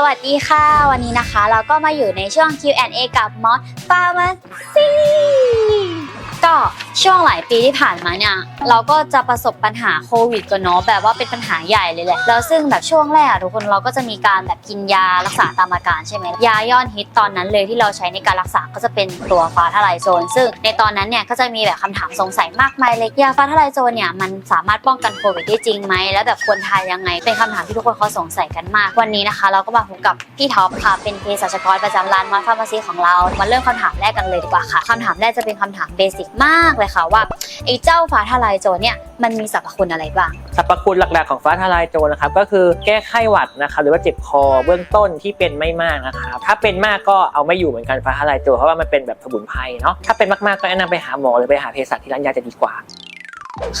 สวัสดีค่ะ วันนี้นะคะ เราก็มาอยู่ในช่วง Q&A กับมอสฟาร์มาซีก็ ช่วงหลายปีที่ผ่านมาเนี่ยเราก็จะประสบปัญหาโควิดกันเนาะแบบว่าเป็นปัญหาใหญ่เลยแหละแล้วซึ่งแบบช่วงแรกอะทุกคนเราก็จะมีการแบบกินยารักษาตามอาการใช่ไหมยายอดฮิตตอนนั้นเลยที่เราใช้ในการรักษาก็จะเป็นตัวฟ้าทลายโจรซึ่งในตอนนั้นเนี่ยก็จะมีแบบคำถามสงสัยมากมายเลยยาฟ้าทลายโจรเนี่ยมันสามารถป้องกันโควิดได้จริงไหมแล้วแบบควรทานยังไง เป็นคำถามที่ทุกคนเขาสงสัยกันมาก วันนี้นะคะ เราก็มาพบกับพี่ท็อปค่ะเป็นเภสัชกรประจำร้านมาฟาร์มาซีของเรามาเริ่มคำถามแรกกันเลยดีกว่าค่ะคำถามแรกจะเป็นคำถามเบสิกมากเลยค่ะว่าไอ้เจ้าฟ้าทลายโจรเนี่ยมันมีสรรพคุณอะไรบ้าง สรรพคุณหลักๆของฟ้าทลายโจรนะครับก็คือแก้ไข้หวัดนะครับหรือว่าเจ็บคอเบื้องต้นที่เป็นไม่มากนะครับถ้าเป็นมากก็เอาไม่อยู่เหมือนกันฟ้าทลายโจรเพราะว่ามันเป็นแบบสมุนไพรเนาะถ้าเป็นมากๆก็แนะนำไปหาหมอหรือไปหาเภสัชที่ร้านยาจะดีกว่า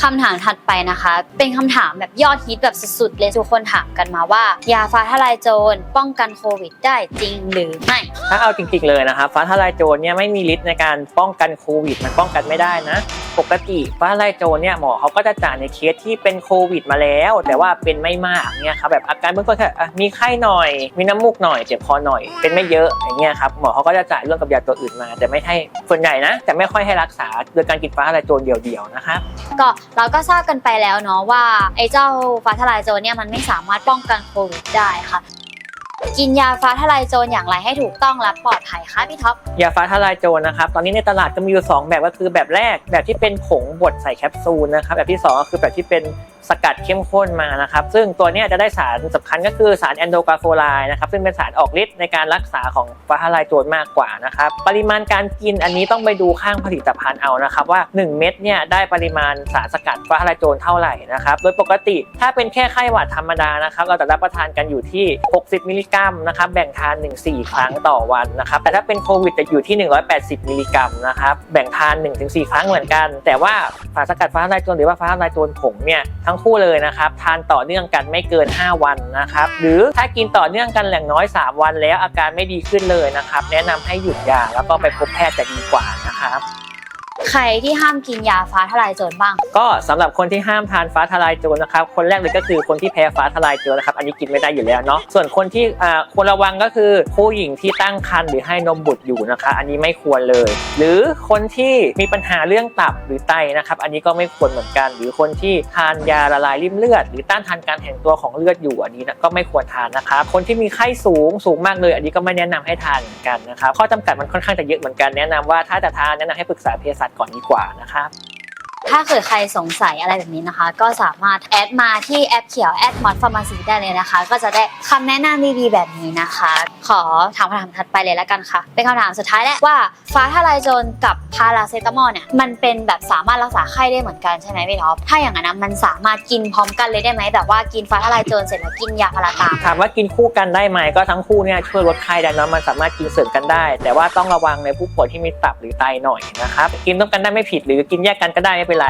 คำถามถัดไปนะคะ เป็นคำถามแบบยอดฮิตแบบสุดๆเลยทุกคนถามกันมาว่า ยาฟ้าทลายโจรป้องกันโควิดได้จริงหรือไม่ ถ้าเอาจริงๆเลยนะครับฟ้าทลายโจรเนี่ยไม่มีฤทธิ์ในการป้องกันโควิด มันป้องกันไม่ได้นะ ปกติฟ้าทลายโจรเนี่ยหมอเขาก็จะจ่ายในเคสที่เป็นโควิด มาแล้ว แต่ว่าเป็นไม่มากเนี่ยครับแบบอาการเบื้องต้นแค่มีไข้หน่อย มีน้ำมูกหน่อยเจ็บคอหน่อยเป็นไม่เยอะอย่างเงี้ยครับหมอเขาก็จะจ่ายร่วมกับยาตัวอื่นมา แต่ไม่ให้ส่วนใหญ่นะแต่ไม่ค่อยให้รักษาโดยการกินฟ้าทลายโจรเดียวๆนะครับก็เราก็ทราบกันไปแล้วเนาะว่าไอ้เจ้าฟ้าทลายโจรเนี่ยมันไม่สามารถป้องกันโควิดได้ค่ะ กินยาฟ้าทลายโจรอย่างไรให้ถูกต้องและปลอดภัยคะพี่ท็อป ยาฟ้าทลายโจรนะครับ ตอนนี้ในตลาดก็มีอยู่สองแบบก็คือแบบแรกแบบที่เป็นผงบดใส่แคปซูลนะครับ แบบที่สองก็คือแบบที่เป็น สกัดเข้มข้นมานะครับ ซึ่งตัวนี้จะได้สารสำคัญก็คือสารแอนโดกาโฟไลน์นะครับ ซึ่งเป็นสารออกฤทธิ์ในการรักษาของฟ้าทลายโจรมากกว่านะครับ ปริมาณการกินอันนี้ต้องไปดูข้างผลิตภัณฑ์เอานะครับ ว่า 1 เม็ดเนี่ยได้ปริมาณสารสกัดฟ้าทลายโจรเท่าไหร่นะครับ โดยปกติถ้าเป็นแค่ไข้หวัดธรรมดานะครับ เราจะรับประทานกันอยู่ที่ 60 มิลลิกรัมนะครับ แบ่งทาน 1-4 ครั้งต่อวันนะครับ แต่ถ้าเป็นโควิดจะอยู่ที่ 180 มิลลิกรัมนะครับ แบ่งทาน 1-4 ครั้งเหมือนกัน แต่ว่าสารสกัดฟ้าทลายโจรหรือว่าฟ้าทลายโจรผงเนี่ยทั้งคู่เลยนะครับทานต่อเนื่องกันไม่เกิน 5 วันนะครับหรือถ้ากินต่อเนื่องกันอย่างน้อย 3 วันแล้วอาการไม่ดีขึ้นเลยนะครับแนะนำให้หยุดยาแล้วก็ไปพบแพทย์จะดีกว่านะครับ ใครที่ห้ามกินยาฟ้าทลายโจรบ้าง ก็สำหรับคนที่ห้ามทานฟ้าทลายโจรนะครับ คนแรกเลยก็คือคนที่แพ้ฟ้าทลายโจรนะครับ อันนี้กินไม่ได้อยู่แล้วเนาะ ส่วนคนที่อ่าควรระวังก็คือผู้หญิงที่ตั้งครรภ์หรือให้นมบุตรอยู่นะคะ อันนี้ไม่ควรเลย หรือคนที่มีปัญหาเรื่องตับหรือไตนะครับ อันนี้ก็ไม่ควรเหมือนกัน หรือคนที่ทานยาละลายริ่มเลือด หรือต้านทานการแข็งตัวของเลือดอยู่อันนี้นะก็ไม่ควรทานนะครับ คนที่มีไข้สูงสูงมากเลย อันนี้ก็ไม่แนะนำให้ทานเหมือนกันนะครับ ข้อจำกัดมันค่อนข้างจะเยอะเหมือนกัน แนะนำว่าถ้าจะทานแนะนำให้ปรึกษาเภสัชก่อนดีกว่านะครับ ถ้าเกิดใครสงสัยอะไรแบบนี้นะคะ ก็สามารถแอดมาที่แอปเขียวแอดมอดฟาร์มาซีได้เลยนะคะ ก็จะได้คำแนะนำดีๆแบบนี้นะคะ ขอถามคำถามถัดไปเลยแล้วกันค่ะ เป็นคำถามสุดท้ายแล้วว่าฟ้าทลายโจรกับพาราเซตามอลเนี่ยมันเป็นแบบสามารถรักษาไข้ได้เหมือนกันใช่ไหมพี่ท็อปถ้าอย่างนั้นมันสามารถกินพร้อมกันเลยได้ไหมแบบว่ากินฟ้าทลายโจรเสร็จแล้วกินยาพาราตามถามว่ากินคู่กันได้ไหมก็ทั้งคู่เนี่ยช่วยลดไข้ได้นะมันสามารถกินเสริมกันได้ แต่ว่าต้องระวังในผู้ป่วยที่มีตับหรือไตหน่อยนะครับกินร่วมกันได้ไม่ผิดหรือกินแยกกันก็ได้ไม่เป็นไร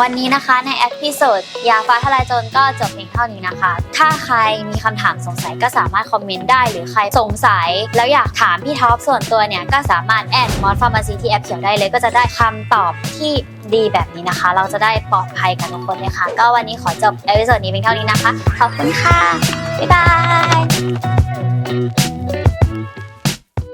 วันนี้นะคะในเอพิโซดยาฟ้าทลายโจรก็จบเพียงเท่านี้นะคะ ถ้าใครมีคำถามสงสัยก็สามารถคอมเมนต์ได้ หรือใครสงสัย แล้วอยากถามพี่ท็อปส่วนตัวเนี่ย ก็สามารถแอดมอสฟาร์มาซีที่แอปเขียวได้เลย ก็จะได้คำตอบที่ดีแบบนี้นะคะ เราจะได้ปลอดภัยกันทุกคนเลยค่ะ ก็วันนี้ขอจบเอพิโซดนี้เพียงเท่านี้นะคะ ขอบคุณค่ะ บ๊ายบาย